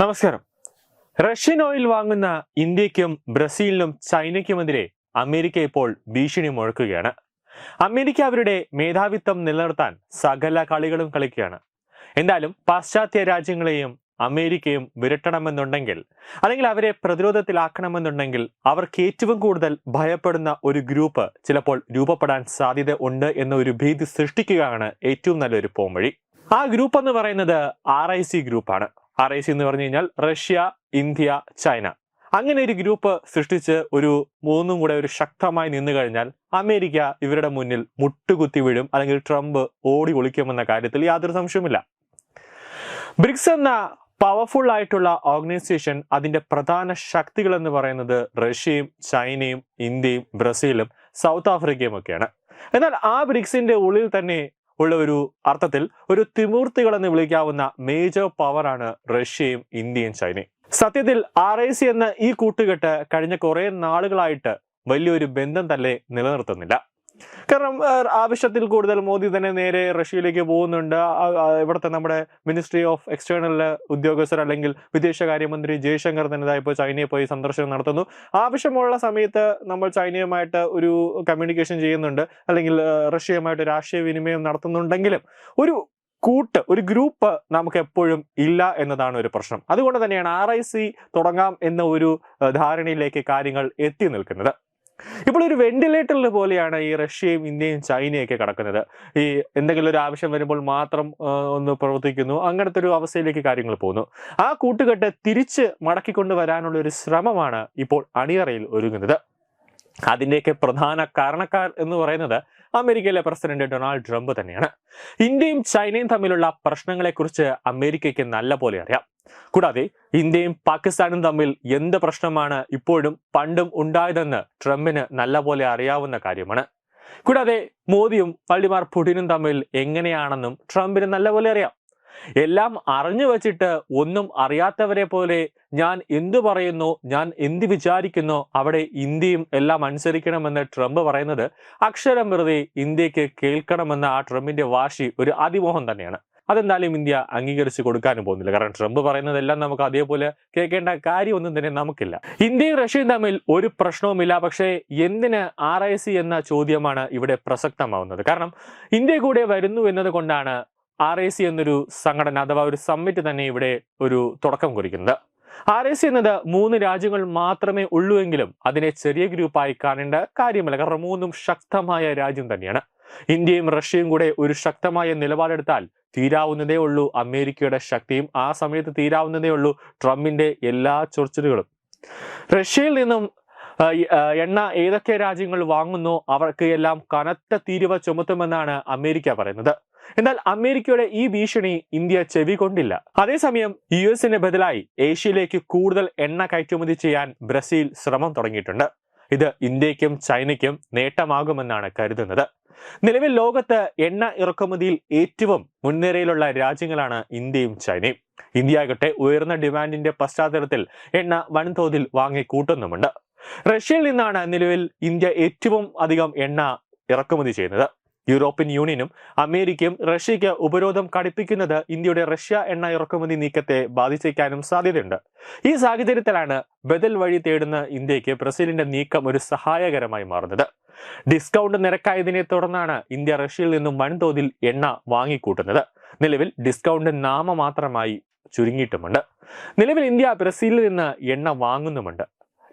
നമസ്കാരം. Russian oil വാങ്ങുന്ന ഇന്ത്യക്കും ബ്രസീലിനും ചൈനയ്ക്കുമെതിരെ അമേരിക്ക ഇപ്പോൾ ഭീഷണി മുഴക്കുകയാണ്. അമേരിക്ക അവരുടെ മേധാവിത്വം നിലനിർത്താൻ സകല കളികളും കളിക്കുകയാണ്. എന്തായാലും പാശ്ചാത്യ രാജ്യങ്ങളെയും അമേരിക്കയും വിരട്ടണമെന്നുണ്ടെങ്കിൽ അല്ലെങ്കിൽ അവരെ പ്രതിരോധത്തിലാക്കണമെന്നുണ്ടെങ്കിൽ അവർക്ക് ഏറ്റവും കൂടുതൽ ഭയപ്പെടുന്ന ഒരു ഗ്രൂപ്പ് ചിലപ്പോൾ രൂപപ്പെടാൻ സാധ്യത ഉണ്ട് എന്ന ഒരു ഭീതി സൃഷ്ടിക്കുകയാണ് ഏറ്റവും നല്ലൊരു പോംവഴി. ആ ഗ്രൂപ്പ് എന്ന് പറയുന്നത് ആർ ഐ സി ഗ്രൂപ്പാണ്. ആർ ഐ സി എന്ന് പറഞ്ഞു കഴിഞ്ഞാൽ റഷ്യ ഇന്ത്യ ചൈന. അങ്ങനെ ഒരു ഗ്രൂപ്പ് സൃഷ്ടിച്ച് ഒരു മൂന്നും കൂടെ ഒരു ശക്തമായി നിന്നു കഴിഞ്ഞാൽ അമേരിക്ക ഇവരുടെ മുന്നിൽ മുട്ടുകുത്തി വീഴും അല്ലെങ്കിൽ ട്രംപ് ഓടി ഒളിക്കുമെന്ന കാര്യത്തിൽ യാതൊരു സംശയവുമില്ല. ബ്രിക്സ് എന്ന പവർഫുൾ ആയിട്ടുള്ള ഓർഗനൈസേഷൻ അതിന്റെ പ്രധാന ശക്തികൾ എന്ന് പറയുന്നത് റഷ്യയും ചൈനയും ഇന്ത്യയും ബ്രസീലും സൗത്ത് ആഫ്രിക്കയും ഒക്കെയാണ്. എന്നാൽ ആ ബ്രിക്സിന്റെ ഉള്ളിൽ തന്നെ ഉള്ള ഒരു അർത്ഥത്തിൽ ഒരു ത്രിമൂർത്തികൾ എന്ന് വിളിക്കാവുന്ന മേജർ പവറാണ് റഷ്യയും ഇന്ത്യയും ചൈനയും. സത്യത്തിൽ ആർ ഐ സി എന്ന ഈ കൂട്ടുകെട്ട് കഴിഞ്ഞ കുറെ നാളുകളായിട്ട് വലിയൊരു ബന്ധം തന്നെ നിലനിർത്തുന്നില്ല. കാരണം ആവശ്യത്തിൽ കൂടുതൽ മോദി തന്നെ നേരെ റഷ്യയിലേക്ക് പോകുന്നുണ്ട്. ഇവിടുത്തെ നമ്മുടെ മിനിസ്ട്രി ഓഫ് എക്സ്റ്റേണൽ ഉദ്യോഗസ്ഥർ അല്ലെങ്കിൽ വിദേശകാര്യമന്ത്രി ജയശങ്കർ തന്നെ ഇപ്പോൾ ചൈനയെ പോയി സന്ദർശനം നടത്തുന്നു. ആവശ്യമുള്ള സമയത്ത് നമ്മൾ ചൈനയുമായിട്ട് ഒരു കമ്മ്യൂണിക്കേഷൻ ചെയ്യുന്നുണ്ട്. അല്ലെങ്കിൽ റഷ്യയുമായിട്ട് രാഷ്ട്രീയ വിനിമയം നടത്തുന്നുണ്ടെങ്കിലും ഒരു കൂട്ട് ഒരു ഗ്രൂപ്പ് നമുക്ക് എപ്പോഴും ഇല്ല എന്നതാണ് ഒരു പ്രശ്നം. അതുകൊണ്ട് തന്നെയാണ് ആർ തുടങ്ങാം എന്ന ഒരു ധാരണയിലേക്ക് കാര്യങ്ങൾ എത്തി നിൽക്കുന്നത്. ഇപ്പോൾ ഒരു വെന്റിലേറ്ററിൽ പോലെയാണ് ഈ റഷ്യയും ഇന്ത്യയും ചൈനയൊക്കെ കിടക്കുന്നത്. ഈ എന്തെങ്കിലും ഒരു ആവശ്യം വരുമ്പോൾ മാത്രം ഒന്ന് പ്രവർത്തിക്കുന്നു. അങ്ങനത്തെ ഒരു അവസ്ഥയിലേക്ക് കാര്യങ്ങൾ പോകുന്നു. ആ കൂട്ടുകെട്ട് തിരിച്ച് മടക്കിക്കൊണ്ട് വരാനുള്ള ഒരു ശ്രമമാണ് ഇപ്പോൾ അണിയറയിൽ ഒരുങ്ങുന്നത്. അതിന്റെയൊക്കെ പ്രധാന കാരണക്കാർ എന്ന് പറയുന്നത് അമേരിക്കയിലെ പ്രസിഡന്റ് ഡൊണാൾഡ് ട്രംപ് തന്നെയാണ്. ഇന്ത്യയും ചൈനയും തമ്മിലുള്ള പ്രശ്നങ്ങളെക്കുറിച്ച് അമേരിക്കയ്ക്ക് നല്ല പോലെ അറിയാം. കൂടാതെ ഇന്ത്യയും പാകിസ്ഥാനും തമ്മിൽ എന്ത് പ്രശ്നമാണ് ഇപ്പോഴും പണ്ടും ഉണ്ടായതെന്ന് ട്രംപിന് നല്ലപോലെ അറിയാവുന്ന കാര്യമാണ്. കൂടാതെ മോദിയും വള്ളിമാർ പുടിനും തമ്മിൽ എങ്ങനെയാണെന്നും ട്രംപിന് നല്ലപോലെ അറിയാം. എല്ലാം അറിഞ്ഞു വച്ചിട്ട് ഒന്നും അറിയാത്തവരെ പോലെ ഞാൻ എന്തു പറയുന്നു ഞാൻ എന്ത് വിചാരിക്കുന്നു അവിടെ ഇന്ത്യയും എല്ലാം അനുസരിക്കണമെന്ന് ട്രംപ് പറയുന്നത് അക്ഷരം വെറുതെ ഇന്ത്യയ്ക്ക് കേൾക്കണമെന്ന ആ ട്രംപിന്റെ വാശി ഒരു അതിമോഹം തന്നെയാണ്. അതെന്തായാലും ഇന്ത്യ അംഗീകരിച്ച് കൊടുക്കാനും പോകുന്നില്ല. കാരണം ട്രംപ് പറയുന്നതെല്ലാം നമുക്ക് അതേപോലെ കേൾക്കേണ്ട കാര്യമൊന്നും തന്നെ നമുക്കില്ല. ഇന്ത്യയും റഷ്യയും തമ്മിൽ ഒരു പ്രശ്നവുമില്ല. പക്ഷേ എന്തിന് ആർ ഐ സി എന്ന ചോദ്യമാണ് ഇവിടെ പ്രസക്തമാവുന്നത്? കാരണം ഇന്ത്യ കൂടെ വരുന്നു എന്നതുകൊണ്ടാണ് ആർ ഐ സി എന്നൊരു സംഘടന അഥവാ ഒരു സമ്മിറ്റ് തന്നെ ഇവിടെ ഒരു തുടക്കം കുറിക്കുന്നത്. ആർ ഐ സി എന്നത് മൂന്ന് രാജ്യങ്ങൾ മാത്രമേ ഉള്ളൂ എങ്കിലും അതിനെ ചെറിയ ഗ്രൂപ്പായി കാണേണ്ട കാര്യമല്ല. കാരണം മൂന്നും ശക്തമായ രാജ്യം തന്നെയാണ്. ഇന്ത്യയും റഷ്യയും കൂടെ ഒരു ശക്തമായ നിലപാടെടുത്താൽ തീരാവുന്നതേ ഉള്ളൂ അമേരിക്കയുടെ ശക്തിയും. ആ സമയത്ത് തീരാവുന്നതേ ഉള്ളൂ ട്രംപിന്റെ എല്ലാ ചൊറിച്ചിലുകളും. റഷ്യയിൽ നിന്നും എണ്ണ ഏതൊക്കെ രാജ്യങ്ങൾ വാങ്ങുന്നു അവർക്ക് എല്ലാം കനത്ത തീരുവ ചുമത്തുമെന്നാണ് അമേരിക്ക പറയുന്നത്. എന്നാൽ അമേരിക്കയുടെ ഈ ഭീഷണി ഇന്ത്യ ചെവി കൊണ്ടില്ല. അതേസമയം യു എസിന് ബദലായി ഏഷ്യയിലേക്ക് കൂടുതൽ എണ്ണ കയറ്റുമതി ചെയ്യാൻ ബ്രസീൽ ശ്രമം തുടങ്ങിയിട്ടുണ്ട്. ഇത് ഇന്ത്യക്കും ചൈനയ്ക്കും നേട്ടമാകുമെന്നാണ് കരുതുന്നത്. നിലവിൽ ലോകത്ത് എണ്ണ ഇറക്കുമതിയിൽ ഏറ്റവും മുൻനിരയിലുള്ള രാജ്യങ്ങളാണ് ഇന്ത്യയും ചൈനയും. ഇന്ത്യ ആകട്ടെ ഉയർന്ന ഡിമാൻഡിന്റെ പശ്ചാത്തലത്തിൽ എണ്ണ വൻതോതിൽ വാങ്ങിക്കൂട്ടുന്നുമുണ്ട്. റഷ്യയിൽ നിന്നാണ് നിലവിൽ ഇന്ത്യ ഏറ്റവും അധികം എണ്ണ ഇറക്കുമതി ചെയ്യുന്നത്. യൂറോപ്യൻ യൂണിയനും അമേരിക്കയും റഷ്യയ്ക്ക് ഉപരോധം കടുപ്പിക്കുന്നത് ഇന്ത്യയുടെ റഷ്യ എണ്ണ ഇറക്കുമതി നീക്കത്തെ ബാധിച്ചേക്കാനും സാധ്യതയുണ്ട്. ഈ സാഹചര്യത്തിലാണ് ബദൽ വഴി തേടുന്ന ഇന്ത്യയ്ക്ക് ബ്രസീലിന്റെ നീക്കം ഒരു സഹായകരമായി മാറുന്നത്. ഡിസ്കൗണ്ട് നിരക്കായതിനെ തുടർന്നാണ് ഇന്ത്യ റഷ്യയിൽ നിന്നും വൻതോതിൽ എണ്ണ വാങ്ങിക്കൂട്ടുന്നത്. നിലവിൽ ഡിസ്കൗണ്ട് നാമമാത്രമായി ചുരുങ്ങിയിട്ടുമുണ്ട്. നിലവിൽ ഇന്ത്യ ബ്രസീലിൽ നിന്ന് എണ്ണ വാങ്ങുന്നുമുണ്ട്.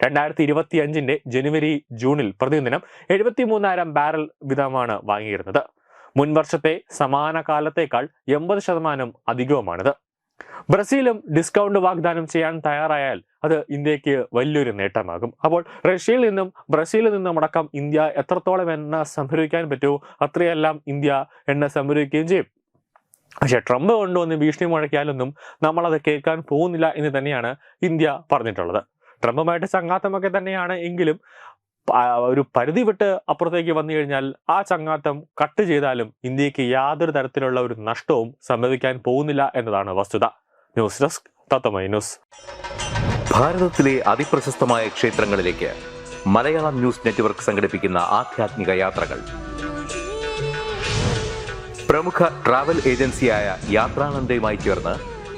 രണ്ടായിരത്തി ഇരുപത്തി അഞ്ചിന്റെ ജനുവരി ജൂണിൽ പ്രതിദിനം എഴുപത്തി മൂന്നായിരം ബാരൽ വീതമാണ് വാങ്ങിയിരുന്നത്. മുൻ വർഷത്തെ സമാന കാലത്തേക്കാൾ എൺപത് ശതമാനം അധികവുമാണിത്. ബ്രസീലും ഡിസ്കൗണ്ട് വാഗ്ദാനം ചെയ്യാൻ തയ്യാറായാൽ അത് ഇന്ത്യയ്ക്ക് വലിയൊരു നേട്ടമാകും. അപ്പോൾ റഷ്യയിൽ നിന്നും ബ്രസീലിൽ നിന്നും അടക്കം ഇന്ത്യ എത്രത്തോളം എണ്ണ സംഭരിക്കാൻ പറ്റുമോ അത്രയെല്ലാം ഇന്ത്യ എണ്ണ സംഭരിക്കുകയും ചെയ്യും. പക്ഷെ ട്രംപ് കൊണ്ടുവന്ന് ഭീഷണി മുഴക്കിയാലൊന്നും നമ്മളത് കേൾക്കാൻ പോകുന്നില്ല എന്ന് തന്നെയാണ് ഇന്ത്യ പറഞ്ഞിട്ടുള്ളത്. ട്രംപുമായിട്ട് ചങ്ങാത്തമൊക്കെ തന്നെയാണ് എങ്കിലും ഒരു പരിധി വിട്ട് അപ്പുറത്തേക്ക് വന്നു കഴിഞ്ഞാൽ ആ ചങ്ങാത്തം കട്ട് ചെയ്താലും ഇന്ത്യയ്ക്ക് യാതൊരു തരത്തിലുള്ള ഒരു നഷ്ടവും സംഭവിക്കാൻ പോകുന്നില്ല എന്നതാണ് വസ്തുത. News desk തത്തമൈ news. ഭാരതത്തിലെ അതിപ്രശസ്തമായ ക്ഷേത്രങ്ങളിലേക്ക് മലയാളം ന്യൂസ് നെറ്റ്വർക്ക് സംഘടിപ്പിക്കുന്ന ആധ്യാത്മിക യാത്രകൾ. പ്രമുഖ ട്രാവൽ ഏജൻസിയായ യാത്രാനന്ദയുമായി ചേർന്ന്